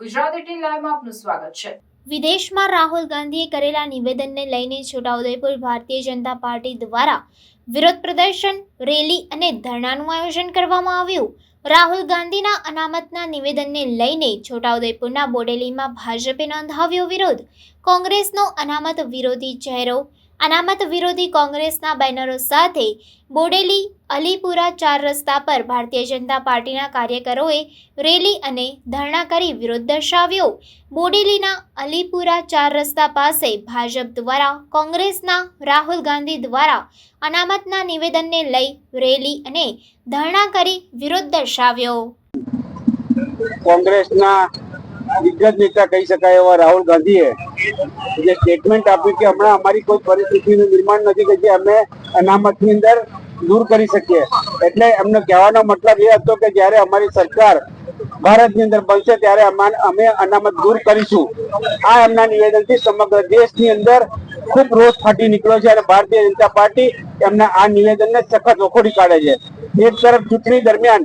Gujarat team લાઈવમાં આપનું સ્વાગત છે. વિદેશમાં રાહુલ ગાંધીએ કરેલા નિવેદનને લઈને છોટાઉદેપુર ભારતીય જનતા પાર્ટી દ્વારા વિરોધ પ્રદર્શન, રેલી અને ધરણાનું આયોજન કરવામાં આવ્યું. રાહુલ ગાંધીના અનામતના નિવેદનને લઈને છોટાઉદેપુરના બોડેલીમાં ભાજપે નોંધાવ્યો વિરોધ. કોંગ્રેસનો અનામત વિરોધી ચહેરો અનામત વિરોધી કોંગ્રેસના બેનરો સાથે બોડેલી અલીપુરા ચાર રસ્તા પર ભારતીય જનતા પાર્ટીના કાર્યકરોએ રેલી અને ધરણા કરી વિરોધ દર્શાવ્યો. બોડેલીના અલીપુરા ચાર રસ્તા પાસે ભાજપ દ્વારા, કોંગ્રેસના રાહુલ ગાંધી દ્વારા અનામતના નિવેદનને લઈ રેલી અને ધરણા કરી વિરોધ દર્શાવ્યો. કોંગ્રેસના દિગ્ગજ નેતા કહી શકાય એવા રાહુલ ગાંધીએ જે સ્ટેટમેન્ટ આપ્યું કે હમણાં અમારી કોઈ પરિસ્થિતિનું નિર્માણ નથી કે જે અમે અનામતની અંદર દૂર કરી શકીએ. એટલે એમનો કહેવાનો મતલબ એ હતો કે જ્યારે અમારી સરકાર ભારતની અંદર બનશે, ત્યારે અમે અનામત દૂર કરીશું. આ એમના નિવેદનથી સમગ્ર દેશની અંદર ખૂબ રોષ ફાટી નીકળ્યો છે અને ભારતીય જનતા પાર્ટી એમના આ નિવેદનને સખત વખોડી કાઢે છે. એક તરફ ચૂંટણી દરમિયાન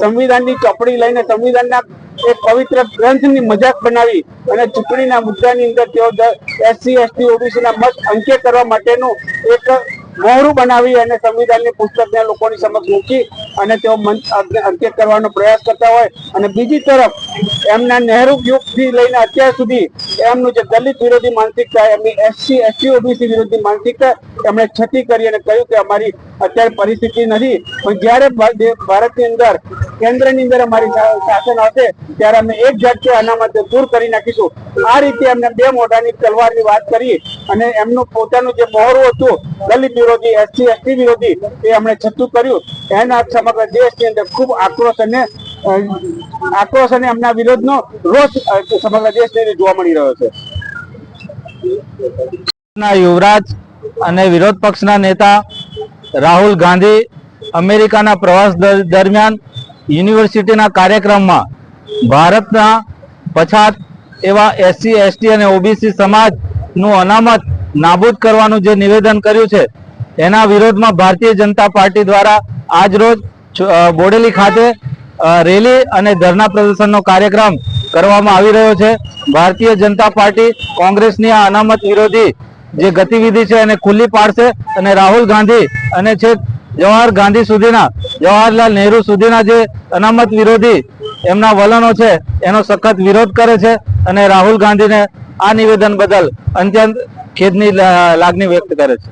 સંવિધાનની ચોપડી લઈને સંવિધાનના એક પવિત્ર ગ્રંથની મજાક બનાવી અને ચૂંટણીના મુદ્દાની અંદર તેઓ એસસી, એસટી ઓબીસી ના મત અંકે કરવા માટેનું એક મોહરું બનાવી અને સંવિધાનની પુસ્તકને લોકોની સમક્ષ મૂકી અને તેઓ અંકે કરવાનો પ્રયાસ કરતા હોય. અને બીજી તરફ, એમના નહેરુ યુગથી લઈને અત્યાર સુધી એમનું જે દલિત વિરોધી માનસિકતા, એમની એસસી, એસટી, ઓબીસી વિરોધી માનસિકતા એમણે છતી કરી અને કહ્યું કે અમારી અત્યારે પરિસ્થિતિ નથી. પણ જ્યારે ભારતની અંદર કેન્દ્રની અંદર અમારી શાસન આવશે ત્યારે અમે એક ઝટકે અનામત દૂર કરી નાખીશું. આ રીતે એમને બે મોઢાની તલવારની વાત કરી અને એમનું પોતાનું જે મોહરું હતું, દલિત વિરોધી, એસસી, એસટી વિરોધી, એ એમણે છતું કર્યું. એના સમગ્ર દેશની અંદર ખૂબ આક્રોશ અને આક્રોશ અને એમના વિરોધનો રોષ સમગ્ર દેશની જોવા મળી રહ્યો છે. યુવરાજ અને વિરોધ પક્ષના નેતા રાહુલ ગાંધી અમેરિકાના પ્રવાસ દરમિયાન યુનિવર્સિટીના કાર્યક્રમમાં ભારતના પછાત એવા એસસી, એસટી અને ઓબીસી સમાજનું અનામત નાબૂદ કરવાનું જે નિવેદન કર્યું છે, એના વિરોધમાં ભારતીય જનતા પાર્ટી દ્વારા આજ રોજ બોડેલી ખાતે રેલી અને ધરના પ્રદર્શનનો કાર્યક્રમ કરવામાં આવી રહ્યો છે. ભારતીય જનતા પાર્ટી કોંગ્રેસની આ અનામત વિરોધી જે ગતિવિધિ છે એને ખુલ્લી પાડશે અને રાહુલ ગાંધી અને છેક જવાહર ગાંધી સુધીના, જવાહરલાલ નહેરુ સુધીના જે અનામત વિરોધી એમના વલણો છે, એનો સખત વિરોધ કરે છે અને રાહુલ ગાંધીને આ નિવેદન બદલ અત્યંત ખેદની લાગણી વ્યક્ત કરે છે.